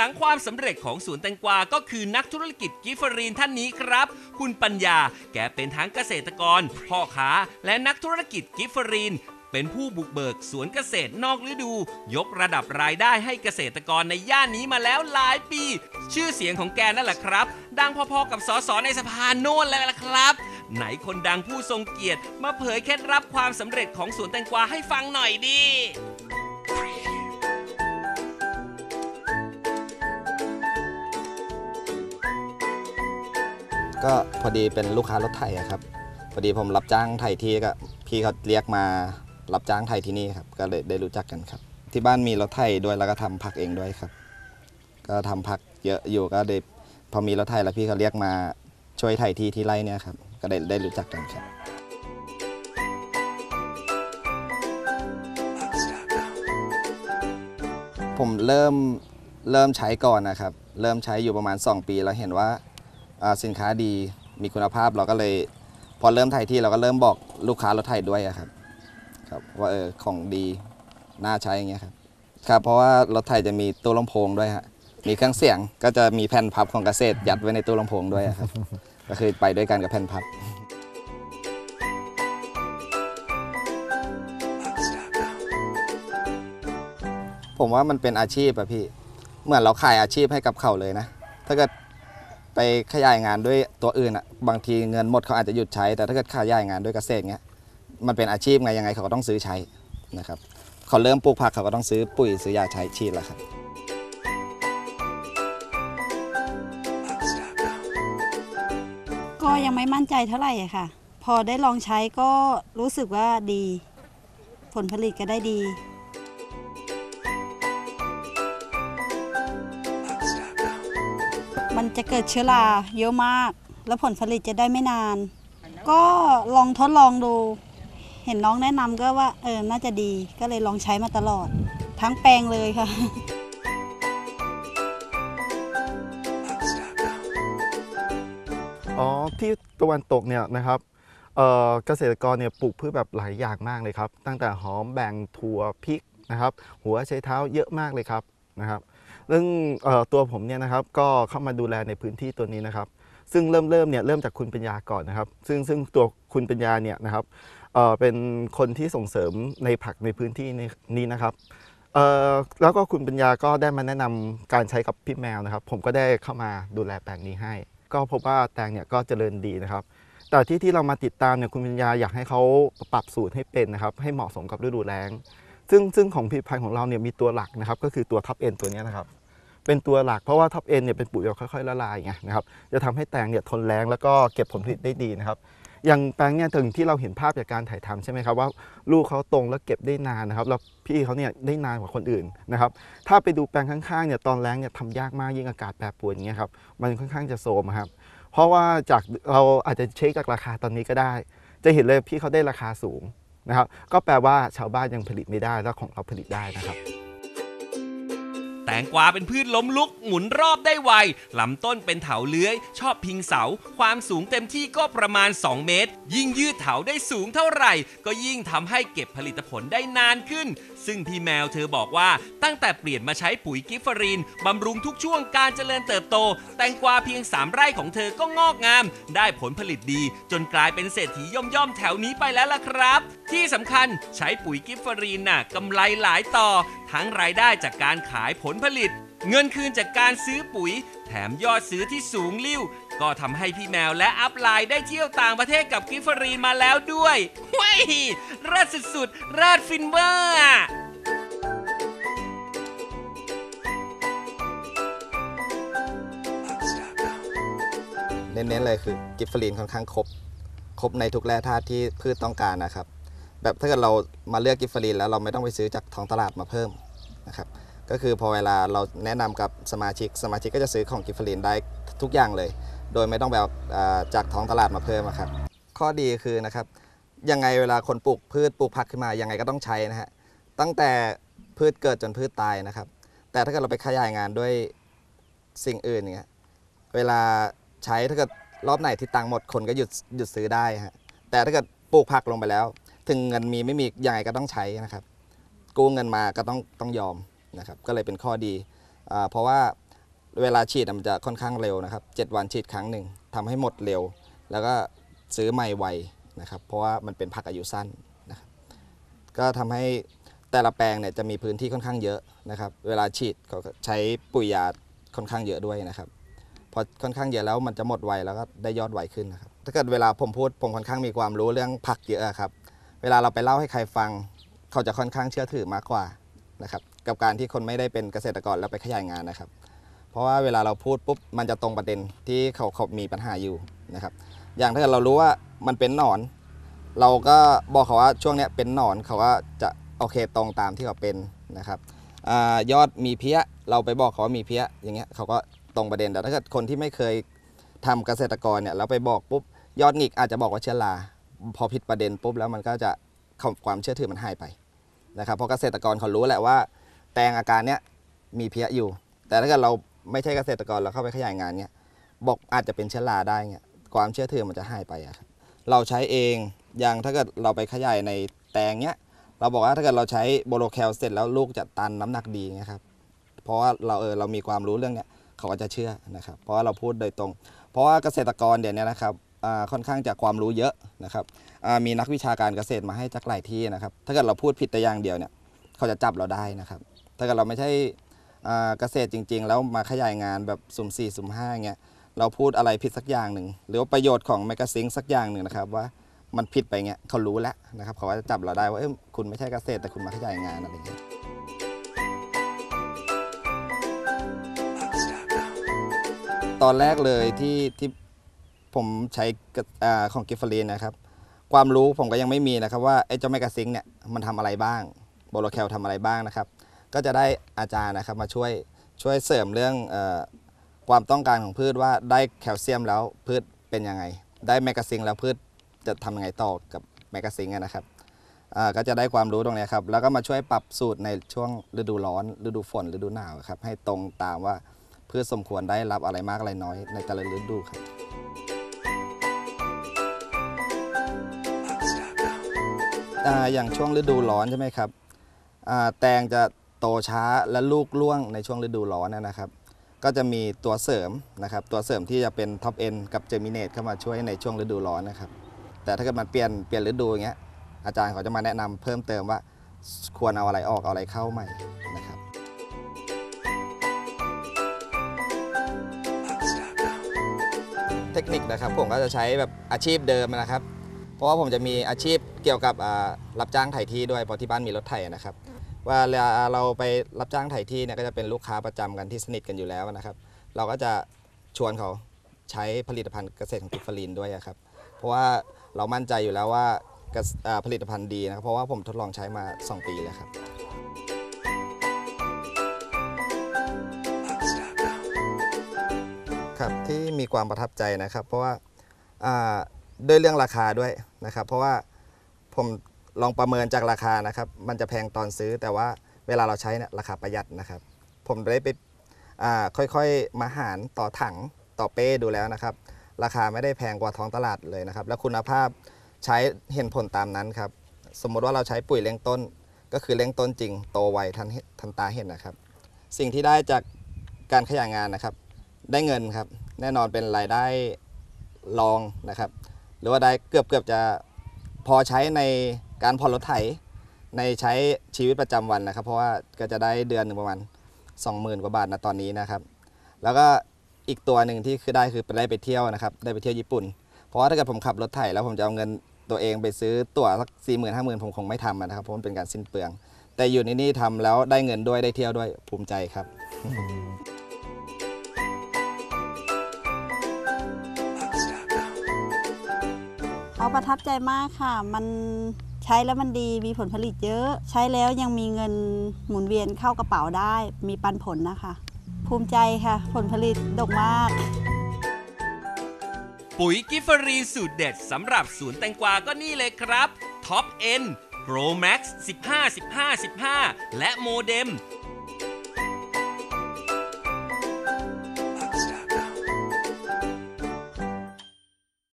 หลังความสำเร็จของสวนแตงกวา ก็คือนักธุรกิจกิฟฟรีนท่านนี้ครับ คุณปัญญา แกเป็นทั้งเกษตรกร พ่อค้า และนักธุรกิจกิฟฟรีนเป็นผู้บุกเบิกสวนเกษตรนอกฤดู ยกระดับรายได้ให้เกษตรกรในย่านนี้มาแล้วหลายปี ชื่อเสียงของแกนั่นแหละครับ ดังพอๆกับสสในสภาโน่นแล้วล่ะครับ ไหนคนดังผู้ทรงเกียรติ มาเผยเคล็ดลับความสำเร็จของสวนแตงกวาให้ฟังหน่อยดิ ก็พอดีเป็นลูกค้ารถไถอะครับ พอดีผมรับจ้างไถที่ก็พี่เขาเรียกมารับจ้างไถที่นี่ครับ ก็เลยได้รู้จักกันครับ ที่บ้านมีรถไถด้วยแล้วก็ทำผักเองด้วยครับ ก็ทำผักเยอะอยู่ก็ได้พอมีรถไถแล้วพี่เขาเรียกมาช่วยไถที่ที่ไร่เนี่ยครับ ก็ได้ได้รู้จักกันครับผมเริ่มเริ่มใช้ก่อนนะครับ เริ่มใช้อยู่ประมาณ 2 ปีแล้วเห็นว่า สินค้าดีมีคุณภาพเราก็เลย พอเริ่มไถ่ายที่เราก็เริ่มบอกลูกค้ารถไถด้วยอะครับครับว่าเออของดีน่าใช้อย่างเงี้ยครับครับเพราะว่ารถไถจะมีตู้ลำโพงด้วยฮะมีเครื่องเสียงก็จะมีแผ่นพับของเกษตรยัดไว้ในตู้ลำโพงด้วยอะครับ ก็คือไปด้วยกันกับแผ่นพับ ผมว่ามันเป็นอาชีพอะพี่ เหมือนเราขายอาชีพให้กับเขาเลยนะ ถ้าเกิด ไปขยายงานด้วยตัวอื่นอะบางทีเงินหมดเขาอาจจะหยุดใช้ แต่ถ้าเกิดขยายงานด้วยเกษตรเงี้ยมันเป็นอาชีพไงยังไงเขาก็ต้องซื้อใช้นะครับเขาเริ่มปลูกผักเขาก็ต้องซื้อปุ๋ยซื้อยาใช้ฉีดแล้วครับก็ยังไม่มั่นใจเท่าไหร่ค่ะ พอได้ลองใช้ก็รู้สึกว่าดี ผลผลิตก็ได้ดี มันจะเกิดเชื้อราเยอะมาก แล้วผลผลิตจะได้ไม่นาน ก็ลองทดลองดู เห็นน้องแนะนำก็ว่าเออน่าจะดีก็เลยลองใช้มาตลอด ทั้งแปลงเลยค่ะอ๋อที่ตะวันตกเนี่ยนะครับเอ่อเกษตรกรเนี่ยปลูกพืชแบบหลายอย่างมากเลยครับ ตั้งแต่หอมแบ่งถั่วพริกนะครับ หัวไชเท้าเยอะมากเลยครับนะครับ เรื่องตัวผมเนี่ยนะครับก็เข้ามาดูแลในพื้นที่ตัวนี้นะครับ ซึ่งเริ่มเริ่มเนี่ยเริ่มจากคุณปัญญาก่อนนะครับ ซึ่งซึ่งตัวคุณปัญญาเนี่ยนะครับเเป็นคนที่ส่งเสริมในผักในพื้นที่นี้นี้นะครับแล้วก็คุณปัญญาก็ได้มาแนะนำการใช้กับพี่แมวนะครับ ผมก็ได้เข้ามาดูแลแปลงนี้ให้ ก็พบว่าแตงเนี่ยก็เจริญดีนะครับ แต่ที่ที่เรามาติดตามเนี่ยคุณปัญญาอยากให้เขาปรับสูตรให้เป็นนะครับ ให้เหมาะสมกับฤดูแล้ง ซึ่งซึ่งของผลิตภัณฑ์ของเราเนี่ยมีตัวหลักนะครับ ก็คือตัวท็อปเอ็นตัวนี้นะครับ เป็นตัวหลักเพราะว่าท็อปเอ็นเนี่ยเป็นปุ๋ยแบบค่อยๆละลายไงนะครับจะทำให้แตงเนี่ยทนแรงแล้วก็เก็บผลผลิตได้ดีนะครับอย่างแปลงเนี่ยถึงที่เราเห็นภาพจากการถ่ายทำใช่ไหมครับว่าลูกเขาตรงแล้วเก็บได้นานนะครับแล้วพี่เขาเนี่ยได้นานกว่าคนอื่นนะครับถ้าไปดูแปลงข้างๆเนี่ยตอนแรงเนี่ยทำยากมากยิ่งอากาศแปรปรวนอย่างเงี้ยครับมันค่อนข้างจะโซมครับเพราะว่าจากเราอาจจะเช็คจากราคาตอนนี้ก็ได้ จะเห็นเลยพี่เขาได้ราคาสูงนะครับก็แปลว่าชาวบ้านยังผลิตไม่ได้แล้วของเราผลิตได้นะครับ แตงกวาเป็นพืชล้มลุกหมุนรอบได้ไวลำต้นเป็นเถาเลื้อย ชอบพิงเสา ความสูงเต็มที่ก็ประมาณ 2 เมตร ยิ่งยืดเถาได้สูงเท่าไหร่ ก็ยิ่งทำให้เก็บผลิตผลได้นานขึ้น ซึ่งพี่แมวเธอบอกว่าตั้งแต่เปลี่ยนมาใช้ปุ๋ยกิฟฟอรีนบำรุงทุกช่วงการเจริญเติบโต แตงกวาเพียง 3 ไร่ของเธอก็งอกงาม ได้ผลผลิตดี จนกลายเป็นเศรษฐีย่อมๆแถวนี้ไปแล้วล่ะครับ ที่สำคัญใช้ปุ๋ยกิฟฟรีนน่ะกำไรหลายต่อ ทั้งรายได้จากการขายผลผลิต เงินคืนจากการซื้อปุ๋ย แถมยอดซื้อที่สูงลิ่วก็ทำให้พี่แมวและอัพไลน์ได้เที่ยวต่างประเทศกับกิฟฟรีนมาแล้วด้วยเว้ยเลิศสุดๆเลิศฟินเวอร์อเน้นๆเลยคือกิฟฟอรีนค่อนข้างครบ ครบในทุกแร่ธาตุที่พืชต้องการนะครับ แบบถ้าเกิดเรามาเลือกกิฟฟอรีนแล้วเราไม่ต้องไปซื้อจากท้องตลาดมาเพิ่มนะครับก็คือพอเวลาเราแนะนำกับสมาชิก สมาชิกก็จะซื้อของกิฟฟอรีนได้ทุกอย่างเลย โดยไม่ต้องแบบจากท้องตลาดมาเพิ่มครับข้อดีคือนะครับยังไงเวลาคนปลูกพืชปลูกผักขึ้นมายังไงก็ต้องใช้นะฮะตั้งแต่พืชเกิดจนพืชตายนะครับ แต่ถ้าเกิดเราไปขยายงานด้วยสิ่งอื่นอย่างเงี้ยเวลาใช้ถ้าเกิดรอบไหนที่ตังค์หมดคนก็หยุดหยุดซื้อได้ฮะแต่ถ้าเกิดปลูกผักลงไปแล้ว ถึงเงินมีไม่มียังไงก็ต้องใช้นะครับ กู้เงินมาก็ต้องต้องยอมนะครับ ก็เลยเป็นข้อดีอ่าเพราะว่าเวลาฉีดอะมันจะค่อนข้างเร็วนะครับ 7 วันฉีดครั้งหนึ่งทำให้หมดเร็ว แล้วก็ซื้อใหม่ไวนะครับ เพราะว่ามันเป็นผักอายุสั้นนะครับก็ทำให้แต่ละแปลงเนี่ยจะมีพื้นที่ค่อนข้างเยอะนะครับ เวลาฉีดก็ใช้ปุ๋ยยาค่อนข้างเยอะด้วยนะครับ พอค่อนข้างเยอะแล้วมันจะหมดไวแล้วก็ได้ยอดไวขึ้นนะครับ ถ้าเกิดเวลาผมพูดผมค่อนข้างมีความรู้เรื่องผักเยอะอะครับ เวลาเราไปเล่าให้ใครฟัง เขาจะค่อนข้างเชื่อถือมากกว่านะครับ กับการที่คนไม่ได้เป็นเกษตรกรแล้วไปขยายงานนะครับ เพราะว่าเวลาเราพูดปุ๊บมันจะตรงประเด็นที่เขาเขามีปัญหาอยู่นะครับ อย่างถ้าเกิดเรารู้ว่ามันเป็นหนอน เราก็บอกเขาว่าช่วงนี้เป็นหนอนเขาก็จะโอเคตรงตามที่เขาเป็นนะครับอยอดมีเพี้ยเราไปบอกเขาว่ามีเพี้ยอย่างเงี้ยเขาก็ตรงประเด็นแต่ถ้าเกิดคนที่ไม่เคยทำเกษตรกรเนี่ยเราไปบอกปุ๊บยอดหงิกอาจจะบอกว่าเชื้อรา พอผิดประเด็นปุ๊บแล้วมันก็จะความเชื่อถือมันหายไปนะครับเพราะเกษตรกรเขารู้แหละว่า แตงอาการเนี้ยมีเพี้ยอยู่ แต่ถ้าเกิดเราไม่ใช่เกษตรกรเราเข้าไปขยายงานเนี้ยบอกอาจจะเป็นเชื้อราได้เงี้ยความเชื่อถือมันจะหายไปอะครับเราใช้เองอย่างถ้าเกิดเราไปขยายในแตงเนี้ยเราบอกว่าถ้าเกิดเราใช้โบโลแคลเสร็จแล้วลูกจะตันน้ำหนักดีเงี้ยครับเพราะว่าเราเออเรามีความรู้เรื่องเนี้ยเขาก็จะเชื่อนะครับ เพราะว่าเราพูดโดยตรง เพราะว่าเกษตรกรเดี๋ยวนี้นะครับ ค่อนข้างจะความรู้เยอะนะครับมีนักวิชาการเกษตรมาให้จากหลายที่นะครับ ถ้าเกิดเราพูดผิดแต่อย่างเดียวเนี่ยเขาจะจับเราได้นะครับ ถ้าเกิดเราไม่ใช่เกษตรจริง ๆ แล้วมาขยายงานแบบสุ่มสี่สุ่มห้าเงี้ยเราพูดอะไรผิดสักอย่างหนึ่งหรือว่าประโยชน์ของแมกกาซิงสักอย่างหนึ่งนะครับว่ามันผิดไปเงี้ยเขารู้แล้วนะครับเขาจะจับเราได้ว่าเอ้ยคุณไม่ใช่เกษตรแต่คุณมาขยายงานอะไรเงี้ยตอนแรกเลยที่ที่ ผมใช้ของกิฟฟรีนนะครับ ความรู้ผมก็ยังไม่มีนะครับว่าไอ้เจ้าแมกกาซิงเนี่ยมันทำอะไรบ้างโบโลแคลทำอะไรบ้างนะครับ ก็จะได้อาจารย์นะครับมาช่วยช่วยเสริมเรื่องอความต้องการของพืชว่าได้แคลเซียมแล้วพืชเป็นยังไง ได้แมกกาซิงแล้วพืชจะทำยังไงต่อกับแมกกาซิงนะครับก็จะได้ความรู้ตรงนี้ครับ แล้วก็มาช่วยปรับสูตรในช่วงฤดูร้อน ฤดูฝน ฤดูหนาวครับ ให้ตรงตามว่าพืชสมควรได้รับอะไรมากอะไรน้อยในแต่ละฤดูครับ อ่าอย่างช่วงฤดูร้อนใช่ไหมครับอ่าแตงจะโตช้าและลูกร่วงในช่วงฤดูร้อนนะนะครับ ก็จะมีตัวเสริมนะครับ ตัวเสริมที่จะเป็นท็อปเอ็นกับเจมิเนตเข้ามาช่วยในช่วงฤดูร้อนนะครับ แต่ถ้าเกิดมันเปลี่ยนเปลี่ยนฤดูอย่างเงี้ยอาจารย์เขาจะมาแนะนำเพิ่มเติมว่าควรเอาอะไรออกเอาอะไรเข้าใหม่นะครับเทคนิคนะครับผมก็จะใช้แบบอาชีพเดิมนะครับ เพราะว่าผมจะมีอาชีพเกี่ยวกับอ่ารับจ้างไถที่ด้วยเพราะที่บ้านมีรถไถนะครับ ว่าเวลาเราไปรับจ้างไถที่เนี่ยก็จะเป็นลูกค้าประจำกันที่สนิทกันอยู่แล้วนะครับ เราก็จะชวนเขาใช้ผลิตภัณฑ์เกษตรของกิฟฟลินด้วยอะครับ เพราะว่าเรามั่นใจอยู่แล้วว่าเกษอ่าผลิตภัณฑ์ดีนะครับ เพราะว่าผมทดลองใช้มา 2 ปีแล้วครับครับที่มีความประทับใจนะครับ เพราะว่าอ่า ด้วยเรื่องราคาด้วยนะครับ เพราะว่าผมลองประเมินจากราคานะครับ มันจะแพงตอนซื้อ แต่ว่าเวลาเราใช้เนี่ยราคาประหยัดนะครับ ผมได้ไปค่อยๆมาหารต่อถังต่อเป้ดูแล้วนะครับ ราคาไม่ได้แพงกว่าท้องตลาดเลยนะครับ และคุณภาพใช้เห็นผลตามนั้นครับ สมมติว่าเราใช้ปุ๋ยเลี้ยงต้น ก็คือเลี้ยงต้นจริงโตไวทันเห็นทันตาเห็นนะครับ สิ่งที่ได้จากการขยายงานนะครับ ได้เงินครับ แน่นอนเป็นรายได้รองนะครับ หรือว่าได้เกือบเกือบจะพอใช้ในการผ่อนรถไถในใช้ชีวิตประจำวันนะครับ เพราะว่าก็จะได้เดือนหนึ่งประมาณ 20,000 กว่าบาทนะตอนนี้นะครับ แล้วก็อีกตัวหนึ่งที่คือได้คือไปได้ไปเที่ยวนะครับ ได้ไปเที่ยวญี่ปุ่น เพราะว่าถ้าเกิดผมขับรถไถแล้วผมจะเอาเงินตัวเองไปซื้อตั๋วสักสี่หมื่นห้าหมื่นผมคงไม่ทำนะครับเพราะมันเป็นการสิ้นเปลือง แต่อยู่ในนี่ทำแล้วได้เงินด้วยได้เที่ยวด้วยภูมิใจครับ เขาประทับใจมากค่ะ มันใช้แล้วมันดีมีผลผลิตเยอะ ใช้แล้วยังมีเงินหมุนเวียนเข้ากระเป๋าได้ มีปันผลนะคะ ภูมิใจค่ะ ผลผลิตดกมาก ปุ๋ยกิฟฟรีสูตรเด็ดสำหรับสวนแตงกวาก็นี่เลยครับท็อป N Pro Max 15 15 15 และโมเด็ม